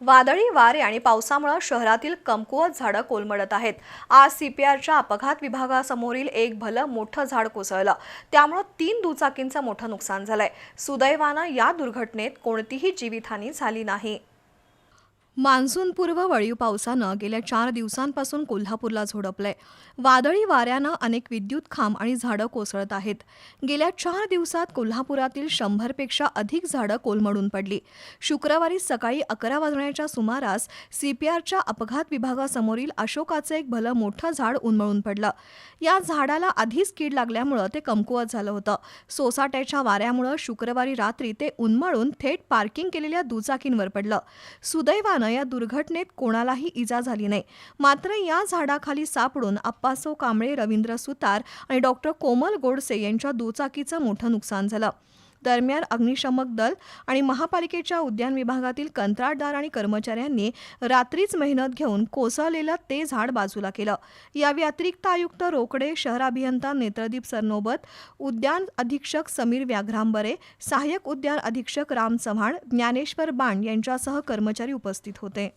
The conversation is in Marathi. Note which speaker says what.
Speaker 1: वादळी वारे आणि पावसामुळे शहरातील कमकुवत झाडं कोलमडत आहेत. आज सीपीआरच्या अपघात विभागासमोरील एक भलं मोठं झाड कोसळलं. त्यामुळं तीन दुचाकींचं मोठं नुकसान झालंय. सुदैवानं या दुर्घटनेत कोणतीही जीवितहानी झाली नाही. मान्सूनपूर्व वळीव पावसानं गेल्या चार दिवसांपासून कोल्हापूरला झोडपलंय. वादळी वाऱ्यानं अनेक विद्युत खांब आणि झाडं कोसळत आहेत. गेल्या चार दिवसात कोल्हापुरातील शंभरपेक्षा अधिक झाडं कोलमडून पडली. शुक्रवारी सकाळी अकरा वाजण्याच्या सुमारास सीपीआरच्या अपघात विभागासमोरील अशोकाचं एक भलं मोठं झाड उन्मळून पडलं. या झाडाला आधीच कीड लागल्यामुळं ते कमकुवत झालं होतं. सोसाट्याच्या वाऱ्यामुळं शुक्रवारी रात्री ते उन्मळून थेट पार्किंग केलेल्या दुचाकींवर पडलं. सुदैवानं या दुर्घटनेत कोणालाही इजा झाली नाही. मात्र या झाडाखाली सापडून अप्पासो कांबळे रवींद्र सुतार आणि डॉक्टर कोमल गोडसे यांच्या दुचाकीचं मोठं नुकसान झालं. दरम्यान अग्निशमक दल आणि महापालिकेच्या उद्यान विभागातील कंत्राटदार आणि कर्मचाऱ्यांनी रात्रीच मेहनत घेऊन कोसळलेलं ते झाड बाजूला केलं. या व्यतिरिक्त आयुक्त रोकडे शहर अभियंता नेत्रदीप सरनोबत उद्यान अधीक्षक समीर व्याघ्रांबरे सहाय्यक उद्यान अधीक्षक राम चव्हाण ज्ञानेश्वर बाण यांच्यासह कर्मचारी उपस्थित होते.